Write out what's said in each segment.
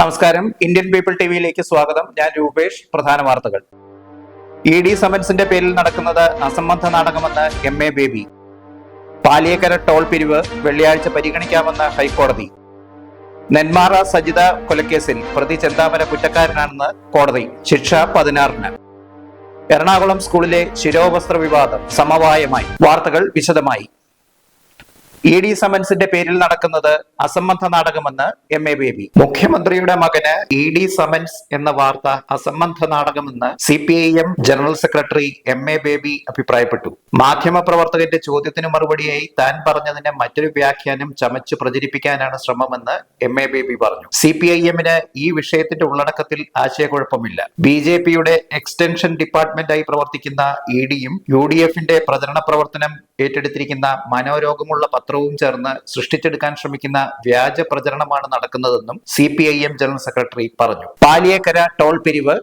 നമസ്കാരം. Indian people ടിവിയിലേക്ക് സ്വാഗതം. ഞാൻ രൂപേഷ്. പ്രധാന വാർത്തകൾ. ഇ ഡി സമൻസിന്റെ പേരിൽ നടക്കുന്നത് അസംബന്ധ നാടകമെന്ന് M A Baby. Paliyekkara toll പിരിവ് വെള്ളിയാഴ്ച പരിഗണിക്കാമെന്ന് ഹൈക്കോടതി. നെന്മാറ സജിത കൊലക്കേസിൽ പ്രതി ചെന്താമര കുറ്റക്കാരനാണെന്ന് കോടതി ശിക്ഷ പതിനാറിന്. എറണാകുളം സ്കൂളിലെ ശിരോവസ്ത്ര വിവാദം സമവായമായി. വാർത്തകൾ വിശദമായി. ഇ ഡി സമൻസിന്റെ പേരിൽ നടക്കുന്നത് അസംബന്ധ നാടകമെന്ന് എം എ ബേബി മുഖ്യമന്ത്രിയുടെ മകന് ഇ ഡി സമൻസ് എന്ന വാർത്ത അസംബന്ധ നാടകമെന്ന് C P I M general secretary M A Baby അഭിപ്രായപ്പെട്ടു. മാധ്യമപ്രവർത്തകന്റെ ചോദ്യത്തിന് മറുപടിയായി താൻ പറഞ്ഞതിന്റെ മറ്റൊരു വ്യാഖ്യാനം ചമച്ചു പ്രചരിപ്പിക്കാനാണ് ശ്രമമെന്ന് എം എ ബേബി പറഞ്ഞു. സി പി ഐ എമ്മിന് ഈ വിഷയത്തിന്റെ ഉള്ളടക്കത്തിൽ ആശയക്കുഴപ്പമില്ല. ബി ജെ പിയുടെ എക്സ്റ്റൻഷൻ ഡിപ്പാർട്ട്മെന്റായി പ്രവർത്തിക്കുന്ന ഇ ഡിയും യു ഡി എഫിന്റെ പ്രചരണ പ്രവർത്തനം ഏറ്റെടുത്തിരിക്കുന്ന മനോരോഗമുള്ള പത്രവും ചേർന്ന് സൃഷ്ടിച്ചെടുക്കാൻ ശ്രമിക്കുന്ന വ്യാജ പ്രചരണമാണ് നടക്കുന്നതെന്നും സി ജനറൽ സെക്രട്ടറി പറഞ്ഞു. പാലിയേക്കര ടോൾ പിരിവ്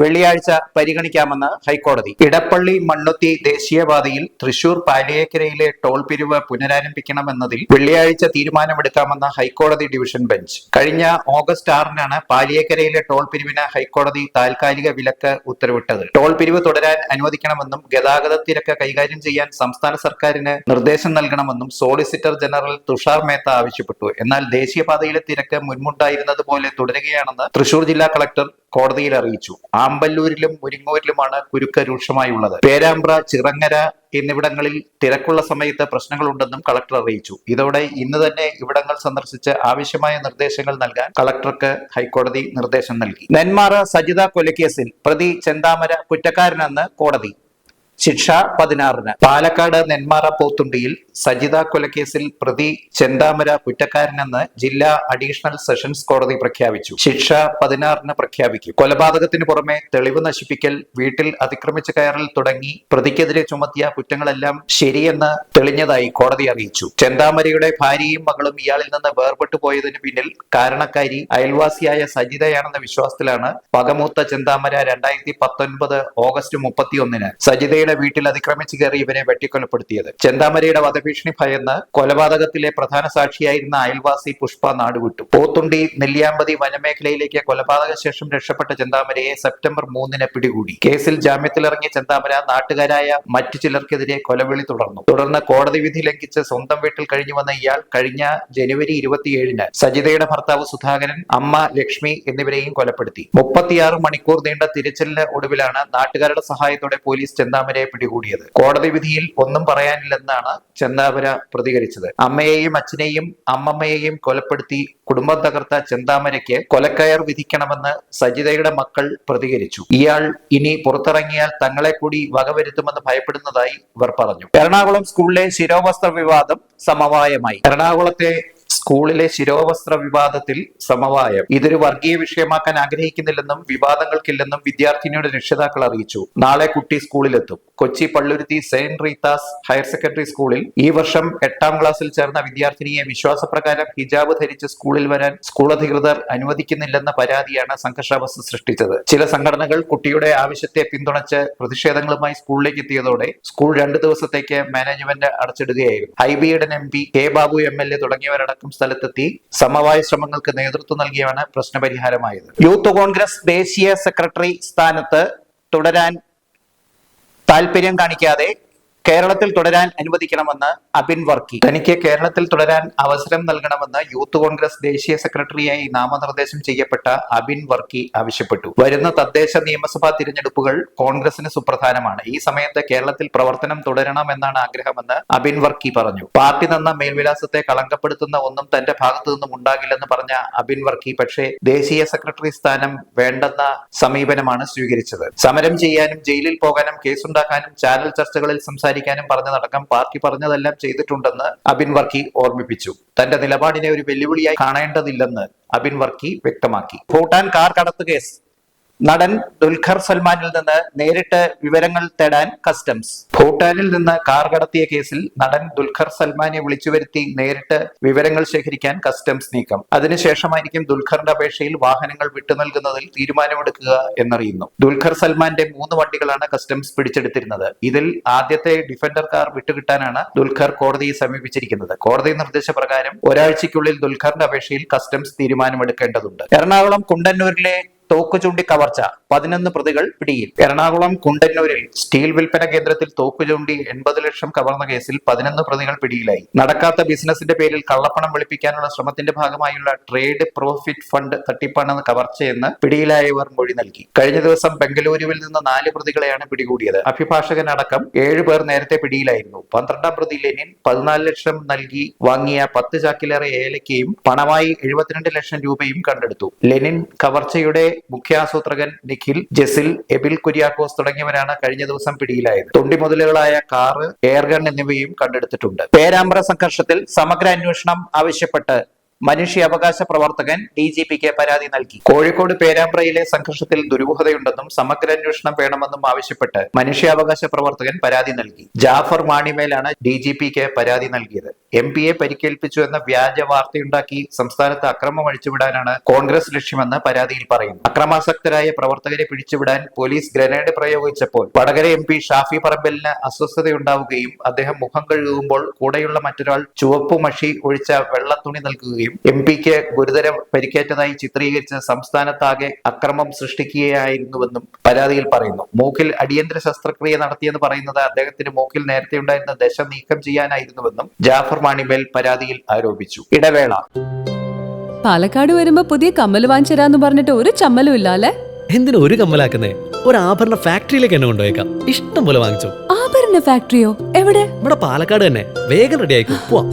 വെള്ളിയാഴ്ച പരിഗണിക്കാമെന്ന് ഹൈക്കോടതി. ഇടപ്പള്ളി മണ്ണുത്തി ദേശീയപാതയിൽ തൃശൂർ പാലിയേക്കരയിലെ ടോൾ പിരിവ് പുനരാരംഭിക്കണമെന്നതിൽ വെള്ളിയാഴ്ച തീരുമാനമെടുക്കാമെന്ന് ഹൈക്കോടതി ഡിവിഷൻ ബെഞ്ച്. കഴിഞ്ഞ ഓഗസ്റ്റ് ആറിനാണ് പാലിയേക്കരയിലെ ടോൾ പിരിവിന് ഹൈക്കോടതി താൽക്കാലിക വിലക്ക് ഉത്തരവിട്ടത്. ടോൾ പിരിവ് തുടരാൻ അനുവദിക്കണമെന്നും ഗതാഗത തിരക്ക് കൈകാര്യം ചെയ്യാൻ സംസ്ഥാന സർക്കാരിന് നിർദ്ദേശം നൽകണമെന്നും സോളിസിറ്റർ ജനറൽ തുഷാർ മേത്ത ആവശ്യപ്പെട്ടു. എന്നാൽ ദേശീയപാതയിലെ തിരക്ക് മുൻപുണ്ടായിരുന്നത് പോലെ തുടരുകയാണെന്ന് തൃശൂർ ജില്ലാ കളക്ടർ കോടതിയിൽ അറിയിച്ചു. ആമ്പല്ലൂരിലും മുരിങ്ങൂരിലുമാണ് കുരുക്ക് രൂക്ഷമായുള്ളത്. പേരാമ്പ്ര ചിറങ്ങര എന്നിവിടങ്ങളിൽ തിരക്കുള്ള സമയത്ത് പ്രശ്നങ്ങളുണ്ടെന്നും കളക്ടർ അറിയിച്ചു. ഇതോടെ ഇന്ന് തന്നെ ഇവിടങ്ങൾ സന്ദർശിച്ച് ആവശ്യമായ നിർദ്ദേശങ്ങൾ നൽകാൻ കളക്ടർക്ക് ഹൈക്കോടതി നിർദ്ദേശം നൽകി. നെന്മാറ സജിത കൊലക്കേസിൽ പ്രതി ചെന്താമര കുറ്റക്കാരനെന്ന് കോടതി. ശിക്ഷ പതിനാറിന്. പാലക്കാട് നെന്മാറ പോത്തുണ്ടിയിൽ സജിത കൊലക്കേസിൽ പ്രതി ചെന്താമര കുറ്റക്കാരനെന്ന് ജില്ലാ അഡീഷണൽ സെഷൻസ് കോടതി പ്രഖ്യാപിച്ചു. ശിക്ഷ പതിനാറിന് പ്രഖ്യാപിക്കും. കൊലപാതകത്തിന് പുറമെ തെളിവ് നശിപ്പിക്കൽ വീട്ടിൽ അതിക്രമിച്ചു കയറൽ തുടങ്ങി പ്രതിക്കെതിരെ ചുമത്തിയ കുറ്റങ്ങളെല്ലാം ശരിയെന്ന് തെളിഞ്ഞതായി കോടതി അറിയിച്ചു. ചെന്താമരയുടെ ഭാര്യയും മകളും ഇയാളിൽ നിന്ന് വേർപെട്ടു പോയതിനു പിന്നിൽ കാരണക്കാരി അയൽവാസിയായ സജിതയാണെന്ന വിശ്വാസത്തിലാണ് പകമൂത്ത ചെന്താമര രണ്ടായിരത്തി പത്തൊൻപത് ഓഗസ്റ്റ് മുപ്പത്തിയൊന്നിന് സജിതയുടെ വീട്ടിൽ അതിക്രമിച്ചു കയറി ഇവരെ വെട്ടിക്കൊലപ്പെടുത്തിയത്. ചെന്താമരയുടെ വധഭീഷണി ഭയന്ന് കൊലപാതകത്തിലെ പ്രധാന സാക്ഷിയായിരുന്ന അയൽവാസി പുഷ്പ നാടുവിട്ടു. പോത്തുണ്ടി നെല്ലിയാമ്പതി വനമേഖലയിലേക്ക് കൊലപാതക ശേഷം രക്ഷപ്പെട്ട ചെന്താമരയെ സെപ്റ്റംബർ മൂന്നിന് പിടികൂടി. കേസിൽ ജാമ്യത്തിലിറങ്ങിയ ചെന്താമര നാട്ടുകാരായ മറ്റു ചിലർക്കെതിരെ കൊലവിളി തുടർന്നു. തുടർന്ന് കോടതി വിധി ലംഘിച്ച് സ്വന്തം വീട്ടിൽ കഴിഞ്ഞു വന്ന ഇയാൾ കഴിഞ്ഞ ജനുവരി ഇരുപത്തിയേഴിന് സജിതയുടെ ഭർത്താവ് സുധാകരൻ അമ്മ ലക്ഷ്മി എന്നിവരെയും കൊലപ്പെടുത്തി. മുപ്പത്തിയാറ് മണിക്കൂർ നീണ്ട തിരച്ചിലിന് ഒടുവിലാണ് നാട്ടുകാരുടെ സഹായത്തോടെ പോലീസ് ചെന്താമരയെ പിടികൂടിയത്. കോടതി വിധിയിൽ ഒന്നും പറയാനില്ലെന്നാണ് ചെന്താമര പ്രതികരിച്ചത്. അമ്മയെയും അച്ഛനെയും അമ്മമ്മയെയും കൊലപ്പെടുത്തി കുടുംബം തകർത്ത ചെന്താമരയ്ക്ക് കൊലക്കയർ വിധിക്കണമെന്ന് സജിതയുടെ മക്കൾ പ്രതികരിച്ചു. ഇയാൾ ഇനി പുറത്തിറങ്ങിയാൽ തങ്ങളെ കൂടി വകവരുത്തുമെന്ന് ഭയപ്പെടുന്നതായി ഇവർ പറഞ്ഞു. എറണാകുളം സ്കൂളിലെ ശിരോവസ്ത്ര വിവാദം സമവായമായി. എറണാകുളത്തെ സ്കൂളിലെ ശിരോവസ്ത്ര വിവാദത്തിൽ സമവായം. ഇതൊരു വർഗീയ വിഷയമാക്കാൻ ആഗ്രഹിക്കുന്നില്ലെന്നും വിവാദങ്ങൾക്കില്ലെന്നും വിദ്യാർത്ഥിനിയുടെ രക്ഷിതാക്കൾ അറിയിച്ചു. നാളെ കുട്ടി സ്കൂളിലെത്തും. Kochi Palluruthy Saint Rita's higher secondary സ്കൂളിൽ ഈ വർഷം എട്ടാം ക്ലാസ്സിൽ ചേർന്ന വിദ്യാർത്ഥിനിയെ വിശ്വാസപ്രകാരം ഹിജാബ് ധരിച്ച് സ്കൂളിൽ വരാൻ സ്കൂൾ അധികൃതർ അനുവദിക്കുന്നില്ലെന്ന പരാതിയാണ് സംഘർഷാവസ്ഥ സൃഷ്ടിച്ചത്. ചില സംഘടനകൾ കുട്ടിയുടെ ആവശ്യത്തെ പിന്തുണച്ച് പ്രതിഷേധങ്ങളുമായി സ്കൂളിലേക്ക് എത്തിയതോടെ സ്കൂൾ രണ്ടു ദിവസത്തേക്ക് മാനേജ്മെന്റ് അടച്ചിടുകയായിരുന്നു. ഐ ബിയുടെ M P K Babu M L A തുടങ്ങിയവരടക്കം സ്ഥലത്തെത്തി സമവായ ശ്രമങ്ങൾക്ക് നേതൃത്വം നൽകിയാണ് പ്രശ്നപരിഹാരമായത്. യൂത്ത് കോൺഗ്രസ് ദേശീയ സെക്രട്ടറി സ്ഥാനത്ത് തുടരാൻ താല്പര്യം കാണിക്കാതെ കേരളത്തിൽ തുടരാൻ അനുവദിക്കണമെന്ന് അബിൻ വർക്കി. തനിക്ക് കേരളത്തിൽ തുടരാൻ അവസരം നൽകണമെന്ന് യൂത്ത് കോൺഗ്രസ് ദേശീയ സെക്രട്ടറിയായി നാമനിർദ്ദേശം ചെയ്യപ്പെട്ട അബിൻ വർക്കി ആവശ്യപ്പെട്ടു. വരുന്ന തദ്ദേശ നിയമസഭാ തിരഞ്ഞെടുപ്പുകൾ കോൺഗ്രസിന് സുപ്രധാനമാണ്. ഈ സമയത്ത് കേരളത്തിൽ പ്രവർത്തനം തുടരണമെന്നാണ് ആഗ്രഹമെന്ന് അബിൻ വർക്കി പറഞ്ഞു. പാർട്ടി തന്ന മേൽവിലാസത്തെ കളങ്കപ്പെടുത്തുന്ന ഒന്നും തന്റെ ഭാഗത്തു നിന്നും ഉണ്ടാകില്ലെന്ന് പറഞ്ഞ അബിൻ വർക്കി പക്ഷേ ദേശീയ സെക്രട്ടറി സ്ഥാനം വേണ്ടെന്ന സമീപനമാണ് സ്വീകരിച്ചത്. സമരം ചെയ്യാനും ജയിലിൽ പോകാനും കേസുണ്ടാക്കാനും ചാനൽ ചർച്ചകളിൽ സംസാരിക്കാനും പറഞ്ഞതടക്കം പാർട്ടി പറഞ്ഞതെല്ലാം ചെയ്തിട്ടുണ്ടെന്ന് അബിൻ വർക്കി ഓർമ്മിപ്പിച്ചു. തന്റെ നിലപാടിനെ ഒരു വെല്ലുവിളിയായി കാണേണ്ടതില്ലെന്ന് അബിൻ വർക്കി വ്യക്തമാക്കി. ഭൂട്ടാൻ കാർ കടത്ത് കേസ് നടൻ ദുൽഖർ സൽമാനിൽ നിന്ന് നേരിട്ട് വിവരങ്ങൾ തേടാൻ കസ്റ്റംസ്. ഭൂട്ടാനിൽ നിന്ന് കാർ കടത്തിയ കേസിൽ നടൻ ദുൽഖർ സൽമാനെ വിളിച്ചു വരുത്തി നേരിട്ട് വിവരങ്ങൾ ശേഖരിക്കാൻ കസ്റ്റംസ് നീക്കം. അതിനുശേഷമായിരിക്കും ദുൽഖറിന്റെ അപേക്ഷയിൽ വാഹനങ്ങൾ വിട്ടു നൽകുന്നതിൽ തീരുമാനമെടുക്കുക എന്നറിയുന്നു. ദുൽഖർ സൽമാന്റെ മൂന്ന് വണ്ടികളാണ് കസ്റ്റംസ് പിടിച്ചെടുത്തിരുന്നത്. ഇതിൽ ആദ്യത്തെ ഡിഫൻഡർ കാർ വിട്ടുകിട്ടാനാണ് ദുൽഖർ കോടതിയെ സമീപിച്ചിരിക്കുന്നത്. കോടതി നിർദ്ദേശപ്രകാരം ഒരാഴ്ചയ്ക്കുള്ളിൽ ദുൽഖറിന്റെ അപേക്ഷയിൽ കസ്റ്റംസ് തീരുമാനമെടുക്കേണ്ടതുണ്ട്. എറണാകുളം കുണ്ടന്നൂരിലെ തോക്ക് ചൂണ്ടി കവർച്ച. പതിനൊന്ന് പ്രതികൾ പിടിയിൽ. എറണാകുളം കുണ്ടന്നൂരിൽ സ്റ്റീൽ വിൽപ്പന കേന്ദ്രത്തിൽ തോക്ക് ചൂണ്ടി എൺപത് ലക്ഷം കവർന്ന കേസിൽ പതിനൊന്ന് പ്രതികൾ പിടിയിലായി. നടക്കാത്ത ബിസിനസിന്റെ പേരിൽ കള്ളപ്പണം വെളുപ്പിക്കാനുള്ള ശ്രമത്തിന്റെ ഭാഗമായുള്ള ട്രേഡ് പ്രോഫിറ്റ് ഫണ്ട് തട്ടിപ്പാണ് കവർച്ചയെന്ന് പിടിയിലായവർ മൊഴി നൽകി. കഴിഞ്ഞ ദിവസം ബംഗളൂരുവിൽ നിന്ന് നാല് പ്രതികളെയാണ് പിടികൂടിയത്. അഭിഭാഷകനടക്കം ഏഴ് പേർ നേരത്തെ പിടിയിലായിരുന്നു. പന്ത്രണ്ടാം പ്രതി ലെനിൻ പതിനാല് ലക്ഷം നൽകി വാങ്ങിയ പത്ത് ചാക്കിലേറെ ഏലക്കയും പണമായി എഴുപത്തിരണ്ട് ലക്ഷം രൂപയും കണ്ടെടുത്തു. ലെനിൻ കവർച്ചയുടെ മുഖ്യാസൂത്രകൻ നിഖിൽ ജസിൽ എബിൽ കുര്യാക്കോസ് തുടങ്ങിയവരാണ് കഴിഞ്ഞ ദിവസം പിടിയിലായത്. തൊണ്ടി മുതലുകളായ കാറ് എയർഗൺ എന്നിവയും കണ്ടെടുത്തിട്ടുണ്ട്. പേരാമ്പ്ര സംഘർഷത്തിൽ സമഗ്ര അന്വേഷണം ആവശ്യപ്പെട്ട് മനുഷ്യാവകാശ പ്രവർത്തകൻ ഡി ജി പിക്ക് പരാതി നൽകി. കോഴിക്കോട് പേരാമ്പ്രയിലെ സംഘർഷത്തിൽ ദുരൂഹതയുണ്ടെന്നും സമഗ്ര അന്വേഷണം വേണമെന്നും ആവശ്യപ്പെട്ട് മനുഷ്യാവകാശ പ്രവർത്തകൻ പരാതി നൽകി. ജാഫർ മാണിമേലാണ് ഡി ജി പിക്ക് പരാതി നൽകിയത്. എം പിയെ പരിക്കേൽപ്പിച്ചു എന്ന വ്യാജ വാർത്തയുണ്ടാക്കി സംസ്ഥാനത്ത് അക്രമം അഴിച്ചുവിടാനാണ് കോൺഗ്രസ് ലക്ഷ്യമെന്ന് പരാതിയിൽ പറയുന്നു. അക്രമാസക്തരായ പ്രവർത്തകരെ പിടിച്ചുവിടാൻ പോലീസ് ഗ്രനേഡ് പ്രയോഗിച്ചപ്പോൾ വടകര എം പി ഷാഫി പറമ്പലിന് അസ്വസ്ഥതയുണ്ടാവുകയും അദ്ദേഹം മുഖം കഴുകുമ്പോൾ കൂടെയുള്ള മറ്റൊരാൾ ചുവപ്പ് മഷി ഒഴിച്ച വെള്ളത്തുണി നൽകുകയും എം പിക്ക് ഗുരുതരം പരിക്കേറ്റതായി ചിത്രീകരിച്ച് സംസ്ഥാനത്താകെ അക്രമം സൃഷ്ടിക്കുകയായിരുന്നുവെന്നും പരാതിയിൽ പറയുന്നു. മൂക്കിൽ അടിയന്തര ശസ്ത്രക്രിയ നടത്തിയെന്ന് പറയുന്നത് അദ്ദേഹത്തിന് മൂക്കിൽ നേരത്തെ ഉണ്ടായിരുന്ന ദശ നീക്കം ചെയ്യാനായിരുന്നുവെന്നും ജാഫർ മാണിമേൽ പരാതിയിൽ ആരോപിച്ചു. ഇടവേള. പാലക്കാട് വരുമ്പോ പുതിയ കമ്മൽ വാങ്ങിച്ചരാന്ന് പറഞ്ഞിട്ട് ഒരു ചമ്മലും ഇല്ല അല്ലെ എന്തിനാ ഒരു കമ്മലാക്കുന്നേ? ഒരു ആഭരണ ഫാക്ടറിയിലേക്ക് എന്നെ കൊണ്ടുപോയേക്കാം. ഇഷ്ടം പോലെ വാങ്ങിച്ചു. ആഭരണ ഫാക്ടറിയോ? എവിടെ? ഇവിടെ പാലക്കാട് തന്നെ. വേഗം റെഡി ആയിക്കോ. പോവാം.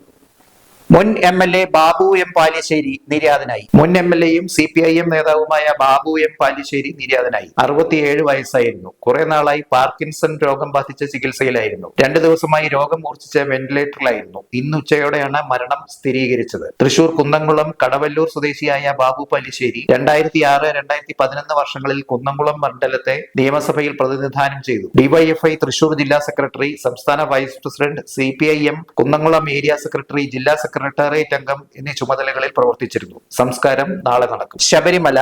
മുൻ M L A Babu M Palissery നിര്യാതനായി. മുൻ എം എൽ എയും സി പി ഐ എം നേതാവുമായ ബാബു എം പാലിശ്ശേരി നിര്യാതനായി. അറുപത്തിയേഴ് വയസ്സായിരുന്നു. കുറെ നാളായി പാർക്കിൻസൺ രോഗം ബാധിച്ച ചികിത്സയിലായിരുന്നു. രണ്ടു ദിവസമായി രോഗം മൂർച്ഛിച്ച വെന്റിലേറ്ററിലായിരുന്നു. ഇന്ന് ഉച്ചയോടെയാണ് മരണം സ്ഥിരീകരിച്ചത്. തൃശൂർ കുന്നംകുളം കടവല്ലൂർ സ്വദേശിയായ ബാബു പാലിശ്ശേരി രണ്ടായിരത്തി ആറ് രണ്ടായിരത്തി പതിനൊന്ന് വർഷങ്ങളിൽ കുന്നംകുളം മണ്ഡലത്തെ നിയമസഭയിൽ പ്രതിനിധാനം ചെയ്തു. ഡിവൈഎഫ്ഐ തൃശൂർ ജില്ലാ സെക്രട്ടറി സംസ്ഥാന vice president C Kunnamkulam area secretary ജില്ലാ സെക്രട്ടേറിയറ്റ് അംഗം എന്നീ ചുമതലകളിൽ പ്രവർത്തിച്ചിരുന്നു. സംസ്കാരം നാളെ നടക്കും. ശബരിമല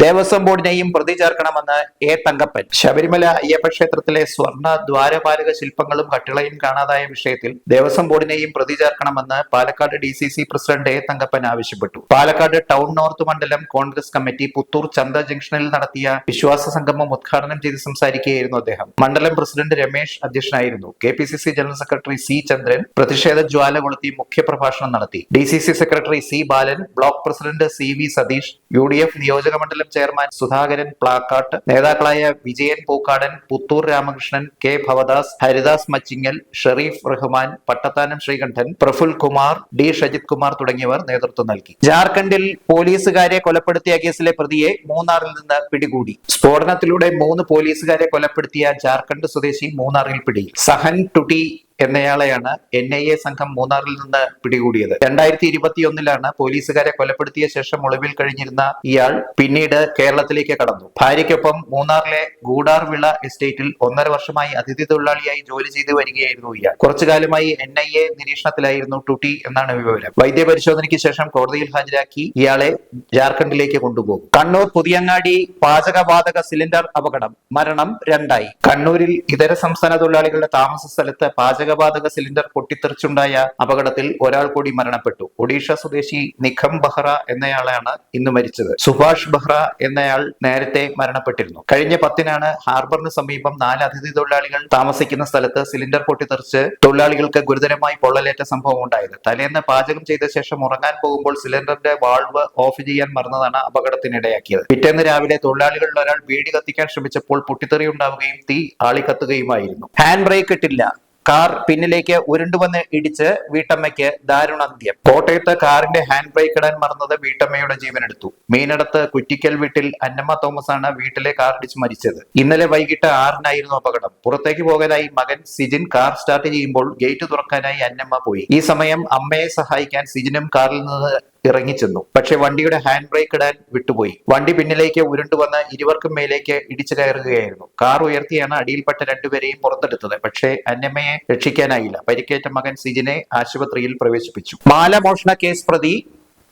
ദേവസ്വം ബോർഡിനെയും പ്രതി ചേർക്കണമെന്ന് എ തങ്കപ്പൻ. ശബരിമല അയ്യപ്പ ക്ഷേത്രത്തിലെ സ്വർണ ദ്വാരപാലക ശില്പങ്ങളും കട്ടിളയും കാണാതായ വിഷയത്തിൽ ദേവസ്വം ബോർഡിനെയും പ്രതി ചേർക്കണമെന്ന് Palakkad D C C president A Thankappan ആവശ്യപ്പെട്ടു. പാലക്കാട് ടൗൺ നോർത്ത് മണ്ഡലം കോൺഗ്രസ് കമ്മിറ്റി പുത്തൂർ ചന്ത ജംഗ്ഷനിൽ നടത്തിയ വിശ്വാസ സംഗമം ഉദ്ഘാടനം ചെയ്ത് സംസാരിക്കുകയായിരുന്നു അദ്ദേഹം. മണ്ഡലം പ്രസിഡന്റ് രമേശ് അധ്യക്ഷനായിരുന്നു. K P C C general secretary C Chandran പ്രതിഷേധ ജ്വാല കൊളുത്തി മുഖ്യപ്രഭാഷണം നടത്തി. D C C secretary C Balan block president C V Satheesh U D F നിയോജക മണ്ഡലം ചെയർമാൻ സുധാകരൻ പ്ലാക്കാട്ട് നേതാക്കളായ വിജയൻ പൂക്കാടൻ പുത്തൂർ രാമകൃഷ്ണൻ കെ ഭവദാസ് ഹരിദാസ് മച്ചിങ്ങൽ ഷെറീഫ് റഹ്മാൻ പട്ടത്താനം ശ്രീകണ്ഠൻ പ്രഫുൽ കുമാർ ഡി ഷജിത് കുമാർ തുടങ്ങിയവർ നേതൃത്വം നൽകി. ജാർഖണ്ഡിൽ പോലീസുകാരെ കൊലപ്പെടുത്തിയ കേസിലെ പ്രതിയെ മൂന്നാറിൽ നിന്ന് പിടികൂടി. സ്ഫോടനത്തിലൂടെ മൂന്ന് പോലീസുകാരെ കൊലപ്പെടുത്തിയ ജാർഖണ്ഡ് സ്വദേശി മൂന്നാറിൽ പിടി സഹൻ ടുട്ടി എന്നയാളെയാണ് എൻ ഐ എ സംഘം മൂന്നാറിൽ നിന്ന് പിടികൂടിയത്. രണ്ടായിരത്തി ഇരുപത്തിയൊന്നിലാണ് പോലീസുകാരെ കൊലപ്പെടുത്തിയ ശേഷം ഒളിവിൽ കഴിഞ്ഞിരുന്ന ഇയാൾ പിന്നീട് കേരളത്തിലേക്ക് കടന്നു. ഭാര്യയ്ക്കൊപ്പം മൂന്നാറിലെ ഗൂഡാർവിള എസ്റ്റേറ്റിൽ ഒന്നര വർഷമായി അതിഥി തൊഴിലാളിയായി ജോലി ചെയ്തു വരികയായിരുന്നു ഇയാൾ. കുറച്ചു കാലമായി എൻ ഐ എ നിരീക്ഷണത്തിലായിരുന്നു ടുട്ടി എന്നാണ് വിവരം. വൈദ്യപരിശോധനയ്ക്ക് ശേഷം കോടതിയിൽ ഹാജരാക്കി ഇയാളെ ജാർഖണ്ഡിലേക്ക് കൊണ്ടുപോകും. കണ്ണൂർ പുതിയങ്ങാടി പാചകവാതക സിലിണ്ടർ അപകടം. മരണം രണ്ടായി. കണ്ണൂരിൽ ഇതര സംസ്ഥാന തൊഴിലാളികളുടെ താമസ സ്ഥലത്ത് പാചകവാതക സിലിണ്ടർ പൊട്ടിത്തെറിച്ചുണ്ടായ അപകടത്തിൽ ഒരാൾ കൂടി മരണപ്പെട്ടു. ഒഡീഷ സ്വദേശി നിഖം ബഹ്റ എന്നയാളാണ് ഇന്ന് മരിച്ചത്. സുഭാഷ് ബഹ്റ എന്നയാൾ നേരത്തെ മരണപ്പെട്ടിരുന്നു. കഴിഞ്ഞ പത്തിനാണ് ഹാർബറിന് സമീപം നാല് അതിഥി തൊഴിലാളികൾ താമസിക്കുന്ന സ്ഥലത്ത് സിലിണ്ടർ പൊട്ടിത്തെറിച്ച് തൊഴിലാളികൾക്ക് ഗുരുതരമായി പൊള്ളലേറ്റ സംഭവം ഉണ്ടായത്. തലേന്ന് പാചകം ചെയ്ത ശേഷം ഉറങ്ങാൻ പോകുമ്പോൾ സിലിണ്ടറിന്റെ വാൾവ് ഓഫ് ചെയ്യാൻ മറന്നതാണ് അപകടത്തിനിടയാക്കിയത്. പിറ്റേന്ന് രാവിലെ തൊഴിലാളികളിൽ ഒരാൾ വീടി കത്തിക്കാൻ ശ്രമിച്ചപ്പോൾ പൊട്ടിത്തെറി ഉണ്ടാവുകയും തീ ആളിക്കത്തുകയുമായിരുന്നു. ഹാൻഡ് ബ്രേക്ക് ഇട്ടില്ല. കാർ പിന്നിലേക്ക് ഉരുണ്ടുവന്ന് ഇടിച്ച് വീട്ടമ്മയ്ക്ക് ദാരുണാന്ത്യം കോട്ടയത്ത് കാറിന്റെ ഹാൻഡ് ബ്രേക്ക് ഇടാൻ മറന്നത് വീട്ടമ്മയുടെ ജീവനെടുത്തു. മീനടത്ത് കുറ്റിക്കൽ വീട്ടിൽ അന്നമ്മ തോമസ് ആണ് വീട്ടിലെ കാർ ഇടിച്ച് മരിച്ചത്. ഇന്നലെ വൈകിട്ട് ആറിനായിരുന്നു അപകടം. പുറത്തേക്ക് പോകാനായി മകൻ സിജിൻ കാർ സ്റ്റാർട്ട് ചെയ്യുമ്പോൾ ഗേറ്റ് തുറക്കാനായി അന്നമ്മ പോയി. ഈ സമയം അമ്മയെ സഹായിക്കാൻ സിജിനും കാറിൽ നിന്ന് ഇറങ്ങിച്ചെന്നു. പക്ഷെ വണ്ടിയുടെ ഹാൻഡ് ബ്രേക്ക് ഇടാൻ വിട്ടുപോയി. വണ്ടി പിന്നിലേക്ക് ഉരുണ്ടു വന്ന് ഇരുവർക്കും മേലേക്ക് ഇടിച്ചു കയറുകയായിരുന്നു. കാർ ഉയർത്തിയാണ് അടിയിൽപ്പെട്ട രണ്ടുപേരെയും പുറത്തെടുത്തത്. പക്ഷേ അന്നമ്മയെ രക്ഷിക്കാനായില്ല. പരിക്കേറ്റ മകൻ സിജിനെ ആശുപത്രിയിൽ പ്രവേശിപ്പിച്ചു. മാലമോഷണ കേസ് പ്രതി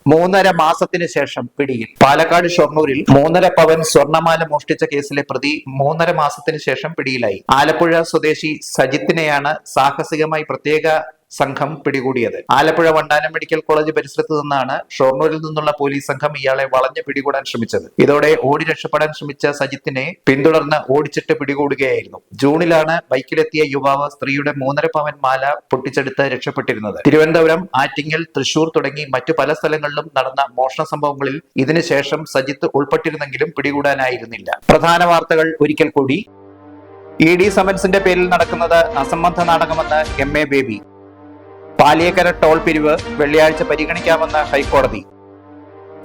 മൂന്നര മാസത്തിന് ശേഷം പിടിയിൽ. പാലക്കാട് ഷൊർണൂരിൽ മൂന്നര പവൻ സ്വർണമാല മോഷ്ടിച്ച കേസിലെ പ്രതി മൂന്നര മാസത്തിന് ശേഷം പിടിയിലായി. ആലപ്പുഴ സ്വദേശി സജിത്തിനെയാണ് സാഹസികമായി പ്രത്യേക സംഘം പിടികൂടിയത്. ആലപ്പുഴ വണ്ടാനം മെഡിക്കൽ കോളേജ് പരിസരത്ത് നിന്നാണ് ഷൊർണൂരിൽ നിന്നുള്ള പോലീസ് സംഘം ഇയാളെ വളഞ്ഞു പിടികൂടാൻ ശ്രമിച്ചത്. ഇതോടെ ഓടി രക്ഷപ്പെടാൻ ശ്രമിച്ച സജിത്തിനെ പിന്തുടർന്ന് ഓടിച്ചിട്ട് പിടികൂടുകയായിരുന്നു. ജൂണിലാണ് ബൈക്കിലെത്തിയ യുവാവ് സ്ത്രീയുടെ മൂന്നര പവൻ മാല പൊട്ടിച്ചെടുത്ത് രക്ഷപ്പെട്ടിരുന്നത്. തിരുവനന്തപുരം ആറ്റിങ്ങൽ തൃശൂർ തുടങ്ങി മറ്റു പല സ്ഥലങ്ങളിലും നടന്ന മോഷണ സംഭവങ്ങളിൽ ഇതിനുശേഷം സജിത്ത് ഉൾപ്പെട്ടിരുന്നെങ്കിലും പിടികൂടാനായിരുന്നില്ല. പ്രധാന വാർത്തകൾ ഒരിക്കൽ കൂടി. ഇ ഡി സമൻസിന്റെ പേരിൽ നടക്കുന്നത് അസംബന്ധ നാടകമെന്ന് M A Baby. Paliyekkara toll പിരിവ് വെള്ളിയാഴ്ച പരിഗണിക്കാമെന്ന് ഹൈക്കോടതി.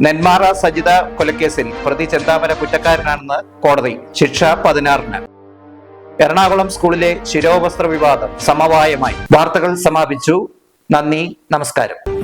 നെന്മാറ സജിത കൊലക്കേസിൽ പ്രതി ചെന്താമര കുറ്റക്കാരനാണെന്ന് കോടതി ശിക്ഷ പതിനാറിന്. എറണാകുളം സ്കൂളിലെ ശിരോവസ്ത്ര വിവാദം സമവായമായി. വാർത്തകൾ സമാപിച്ചു. നന്ദി നമസ്കാരം.